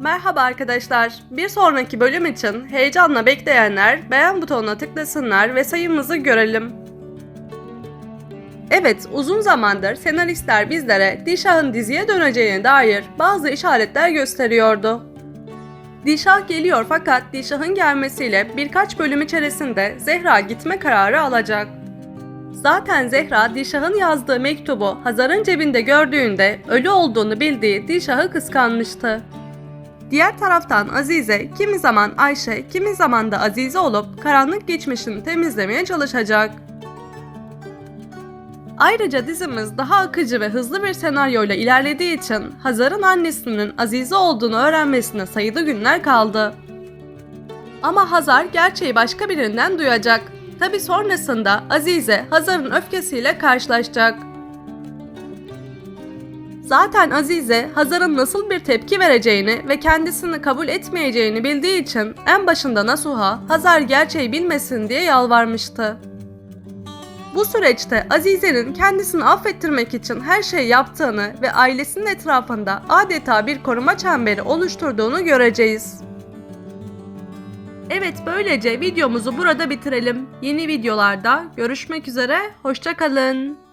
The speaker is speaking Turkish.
Merhaba arkadaşlar. Bir sonraki bölüm için heyecanla bekleyenler beğen butonuna tıklasınlar ve sayımızı görelim. Evet, uzun zamandır senaristler bizlere Dişah'ın diziye döneceğine dair bazı işaretler gösteriyordu. Dişah geliyor fakat Dişah'ın gelmesiyle birkaç bölüm içerisinde Zehra gitme kararı alacak. Zaten Zehra Dişah'ın yazdığı mektubu Hazar'ın cebinde gördüğünde ölü olduğunu bildiği Dişah'ı kıskanmıştı. Diğer taraftan Azize kimi zaman Ayşe, kimi zaman da Azize olup karanlık geçmişini temizlemeye çalışacak. Ayrıca dizimiz daha akıcı ve hızlı bir senaryoyla ilerlediği için Hazar'ın annesinin Azize olduğunu öğrenmesine sayılı günler kaldı. Ama Hazar gerçeği başka birinden duyacak. Tabi sonrasında Azize Hazar'ın öfkesiyle karşılaşacak. Zaten Azize Hazar'ın nasıl bir tepki vereceğini ve kendisini kabul etmeyeceğini bildiği için en başında Nasuha Hazar gerçeği bilmesin diye yalvarmıştı. Bu süreçte Azize'nin kendisini affettirmek için her şey yaptığını ve ailesinin etrafında adeta bir koruma çemberi oluşturduğunu göreceğiz. Evet böylece videomuzu burada bitirelim. Yeni videolarda görüşmek üzere, hoşçakalın.